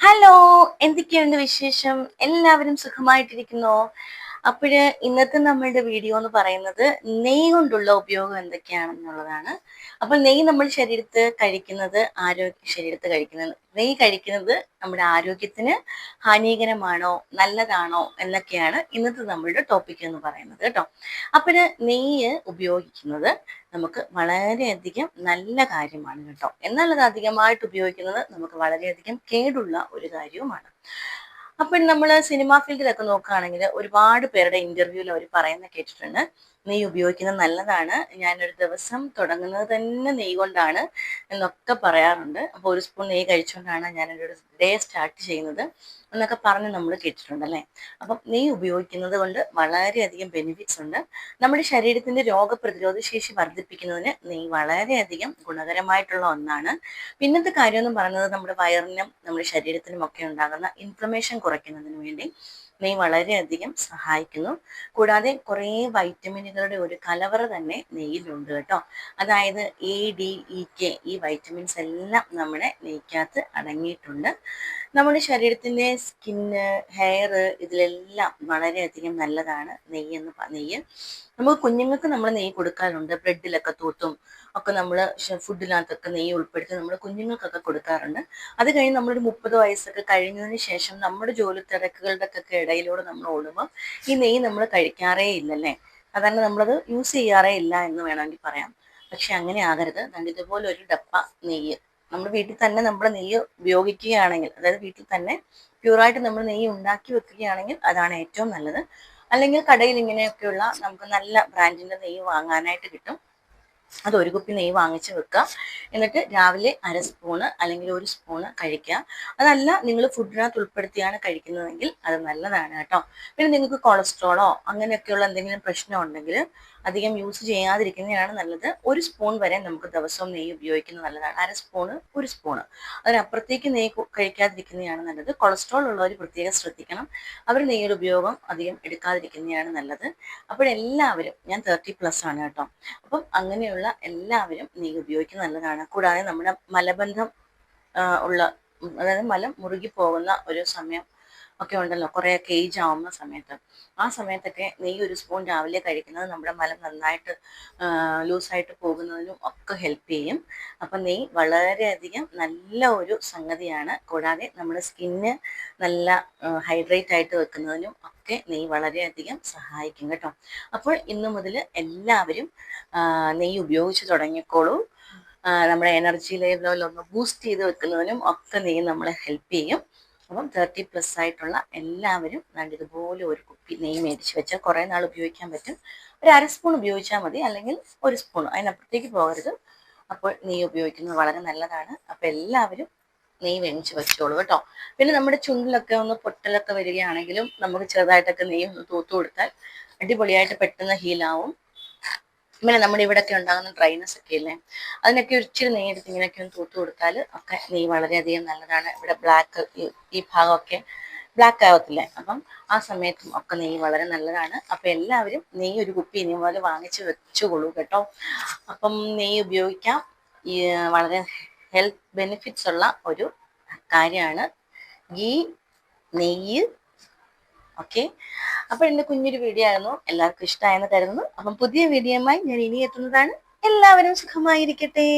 Hello എന്തൊക്കെയുണ്ട് വിശേഷം? എല്ലാവരും സുഖമായിട്ടിരിക്കുന്നോ? അപ്പോഴ് ഇന്നത്തെ നമ്മളുടെ വീഡിയോ എന്ന് പറയുന്നത് നെയ് കൊണ്ടുള്ള ഉപയോഗം എന്തൊക്കെയാണെന്നുള്ളതാണ്. അപ്പോൾ നെയ് നമ്മൾ ശരീരത്ത് കഴിക്കുന്നത് ആരോഗ്യ ശരീരത്ത് കഴിക്കുന്നത് നെയ്യ് കഴിക്കുന്നത് നമ്മുടെ ആരോഗ്യത്തിന് ഹാനികരമാണോ നല്ലതാണോ എന്നൊക്കെയാണ് ഇന്നത്തെ നമ്മളുടെ ടോപ്പിക് എന്ന് പറയുന്നത് കേട്ടോ. അപ്പോൾ നെയ്യ് ഉപയോഗിക്കുന്നത് നമുക്ക് വളരെയധികം നല്ല കാര്യമാണ് കേട്ടോ. എന്നാൽ അത് അധികമായിട്ട് ഉപയോഗിക്കുന്നത് നമുക്ക് വളരെയധികം കേടുള്ള ഒരു കാര്യവുമാണ്. അപ്പോൾ നമ്മൾ സിനിമാ ഫീൽഡിലൊക്കെ നോക്കുകയാണെങ്കിൽ ഒരുപാട് പേരുടെ ഇന്റർവ്യൂവിൽ അവർ പറയുന്ന കേട്ടിട്ടുണ്ട്. നെയ്യ് ഉപയോഗിക്കുന്നത് നല്ലതാണ്. ഞാനൊരു ദിവസം തുടങ്ങുന്നത് തന്നെ നെയ്യ് കൊണ്ടാണ് എന്നൊക്കെ പറയാറുണ്ട്. അപ്പോൾ ഒരു സ്പൂൺ നെയ്യ് കഴിച്ചുകൊണ്ടാണ് ഞാനൊരു ഡേ സ്റ്റാർട്ട് ചെയ്യുന്നത് എന്നൊക്കെ പറഞ്ഞ് നമ്മൾ കേട്ടിട്ടുണ്ട് അല്ലേ? അപ്പം നെയ്യ് ഉപയോഗിക്കുന്നത് കൊണ്ട് വളരെയധികം ബെനിഫിറ്റ്സ് ഉണ്ട്. നമ്മുടെ ശരീരത്തിന്റെ രോഗപ്രതിരോധ ശേഷി വർദ്ധിപ്പിക്കുന്നതിന് നെയ്യ് വളരെയധികം ഗുണകരമായിട്ടുള്ള ഒന്നാണ്. പിന്നത്തെ കാര്യം എന്ന് പറയുന്നത് നമ്മുടെ വയറിനും നമ്മുടെ ശരീരത്തിനും ഒക്കെ ഉണ്ടാകുന്ന ഇൻഫ്ലമേഷൻ കുറയ്ക്കുന്നതിന് വേണ്ടി നെയ് വളരെയധികം സഹായിക്കുന്നു. കൂടാതെ കുറേ വൈറ്റമിനുകളുടെ ഒരു കലവറ തന്നെ നെയ്യിലുണ്ട് കേട്ടോ. അതായത് എ ഡി ഇ കെ ഈ വൈറ്റമിൻസ് എല്ലാം നമ്മുടെ നെയ്ക്കകത്ത് അടങ്ങിയിട്ടുണ്ട്. നമ്മുടെ ശരീരത്തിന്റെ സ്കിന്ന് ഹെയർ ഇതിലെല്ലാം വളരെയധികം നല്ലതാണ്. നെയ്യ് എന്ന് നെയ്യ്. നമുക്ക് കുഞ്ഞുങ്ങൾക്ക് നമ്മൾ നെയ്യ് കൊടുക്കാറുണ്ട്. ബ്രെഡിലൊക്കെ തൂത്തും ഒക്കെ നമ്മൾ ഫുഡിനകത്തൊക്കെ നെയ്യ് ഉൾപ്പെടുത്തി നമ്മൾ കുഞ്ഞുങ്ങൾക്കൊക്കെ കൊടുക്കാറുണ്ട്. അത് കഴിഞ്ഞ് നമ്മളൊരു മുപ്പത് വയസ്സൊക്കെ കഴിഞ്ഞതിന് ശേഷം നമ്മുടെ ജോലി തിരക്കുകളുടെ ഒക്കെ ഇടയിലൂടെ നമ്മൾ ഓടുമ്പോൾ ഈ നെയ്യ് നമ്മൾ കഴിക്കാറേ ഇല്ലല്ലേ? സാധാരണ നമ്മളത് യൂസ് ചെയ്യാറേ ഇല്ല എന്ന് വേണമെങ്കിൽ പറയാം. പക്ഷെ അങ്ങനെ ആകരുത്. ഇതുപോലെ ഒരു ഡപ്പ നെയ്യ് നമ്മുടെ വീട്ടിൽ തന്നെ നമ്മൾ നെയ്യ് ഉപയോഗിക്കുകയാണെങ്കിൽ അതായത് വീട്ടിൽ തന്നെ പ്യൂറായിട്ട് നമ്മൾ നെയ്യ് ഉണ്ടാക്കി വെക്കുകയാണെങ്കിൽ അതാണ് ഏറ്റവും നല്ലത്. അല്ലെങ്കിൽ കടയിൽ ഇങ്ങനെയൊക്കെയുള്ള നമുക്ക് നല്ല ബ്രാൻഡിന്റെ നെയ്യ് വാങ്ങാനായിട്ട് കിട്ടും. അത് ഒരു കുപ്പി നെയ്യ് വാങ്ങിച്ച് വെക്കുക. എന്നിട്ട് രാവിലെ അര സ്പൂണ് അല്ലെങ്കിൽ ഒരു സ്പൂണ് കഴിക്കുക. അതല്ല നിങ്ങൾ ഫുഡിനകത്ത് ഉൾപ്പെടുത്തിയാണ് കഴിക്കുന്നതെങ്കിൽ അത് നല്ലതാണ് കേട്ടോ. പിന്നെ നിങ്ങൾക്ക് കൊളസ്ട്രോളോ അങ്ങനെയൊക്കെയുള്ള എന്തെങ്കിലും പ്രശ്നം ഉണ്ടെങ്കിൽ അധികം യൂസ് ചെയ്യാതിരിക്കുന്നതാണ് നല്ലത്. ഒരു സ്പൂൺ വരെ നമുക്ക് ദിവസവും നെയ്യ് ഉപയോഗിക്കുന്നത് നല്ലതാണ്. അര സ്പൂണ് ഒരു സ്പൂണ് അതിനപ്പുറത്തേക്ക് നെയ്യ് കഴിക്കാതിരിക്കുന്നതാണ് നല്ലത്. കൊളസ്ട്രോൾ ഉള്ളവർ പ്രത്യേകം ശ്രദ്ധിക്കണം. അവർ നെയ്യുടെ ഉപയോഗം അധികം എടുക്കാതിരിക്കുന്നതാണ് നല്ലത്. അപ്പോഴെല്ലാവരും ഞാൻ തേർട്ടി പ്ലസ് ആണ് കേട്ടോ. അപ്പം അങ്ങനെയുള്ള എല്ലാവരും നെയ്യ് ഉപയോഗിക്കുന്നത് നല്ലതാണ്. കൂടാതെ നമ്മുടെ മലബന്ധം ഉള്ള അതായത് മലം മുറുകി പോകുന്ന ഒരു സമയം ഒക്കെ ഉണ്ടല്ലോ. കുറേയൊക്കെ ഏജ് ആവുന്ന സമയത്ത്. ആ സമയത്തൊക്കെ നെയ്യ് ഒരു സ്പൂൺ രാവിലെ കഴിക്കുന്നത് നമ്മുടെ മലം നന്നായിട്ട് ലൂസായിട്ട് പോകുന്നതിനും ഒക്കെ ഹെൽപ്പ് ചെയ്യും. അപ്പം നെയ്യ് വളരെയധികം നല്ല ഒരു സംഗതിയാണ്. കൂടാതെ നമ്മുടെ സ്കിന്ന് നല്ല ഹൈഡ്രേറ്റ് ആയിട്ട് വെക്കുന്നതിനും ഒക്കെ നെയ്യ് വളരെയധികം സഹായിക്കും കേട്ടോ. അപ്പോൾ ഇന്നു മുതൽ എല്ലാവരും നെയ്യ് ഉപയോഗിച്ച് തുടങ്ങിക്കോളൂ. നമ്മുടെ എനർജി ലെവലൊന്ന് ബൂസ്റ്റ് ചെയ്ത് വെക്കുന്നതിനും ഒക്കെ നെയ്യ് നമ്മളെ ഹെൽപ്പ് ചെയ്യും. അപ്പം തേർട്ടി പ്ലസ് ആയിട്ടുള്ള എല്ലാവരും വേണ്ട ഇതുപോലെ ഒരു കുപ്പി നെയ്യ് മേടിച്ച് വെച്ചാൽ കുറേ നാൾ ഉപയോഗിക്കാൻ പറ്റും. ഒരു അര സ്പൂൺ ഉപയോഗിച്ചാൽ മതി. അല്ലെങ്കിൽ ഒരു സ്പൂൺ അതിനപ്പുറത്തേക്ക് പോകരുത്. അപ്പോൾ നെയ്യ് ഉപയോഗിക്കുന്നത് വളരെ നല്ലതാണ്. അപ്പോൾ എല്ലാവരും നെയ്യ് വേണിച്ച് വെച്ചോളൂ കേട്ടോ. പിന്നെ നമ്മുടെ ചുണ്ടിലൊക്കെ ഒന്ന് പൊട്ടലൊക്കെ വരികയാണെങ്കിലും നമുക്ക് ചെറുതായിട്ടൊക്കെ നെയ്യ് ഒന്ന് തൂത്തു കൊടുത്താൽ അടിപൊളിയായിട്ട് പെട്ടെന്ന് ഹീലാവും പിന്നെ നമ്മുടെ ഇവിടെയൊക്കെ ഉണ്ടാകുന്ന ഡ്രൈനസ് ഒക്കെ ഇല്ലേ അതിനൊക്കെ ഒരിച്ചിരി നേരിട്ട് ഇങ്ങനെയൊക്കെ ഒന്ന് തൂത്ത് കൊടുത്താൽ ഒക്കെ നെയ് വളരെയധികം നല്ലതാണ്. ഇവിടെ ബ്ലാക്ക് ഈ ഭാഗമൊക്കെ ബ്ലാക്ക് ആവത്തില്ലേ? അപ്പം ആ സമയത്തും ഒക്കെ നെയ്യ് വളരെ നല്ലതാണ്. അപ്പം എല്ലാവരും നെയ്യ് ഒരു കുപ്പി ഇനി പോലെ വാങ്ങിച്ച് വെച്ചുകൊള്ളൂ കേട്ടോ. അപ്പം നെയ്യ് ഉപയോഗിക്കാം. ഈ വളരെ ഹെൽത്ത് ബെനിഫിറ്റ്സ് ഉള്ള ഒരു കാര്യമാണ്. ഗീ നെയ്യ് ഓക്കെ അപ്പോൾ എന്റെ കുഞ്ഞൊരു വീഡിയോ ആയിരുന്നു. എല്ലാവർക്കും ഇഷ്ടമായെന്ന് കരുതുന്നു. അപ്പം പുതിയ വീഡിയോയുമായി ഞാൻ ഇനി എത്തുന്നതാണ് എല്ലാവരും സുഖമായിരിക്കട്ടെ.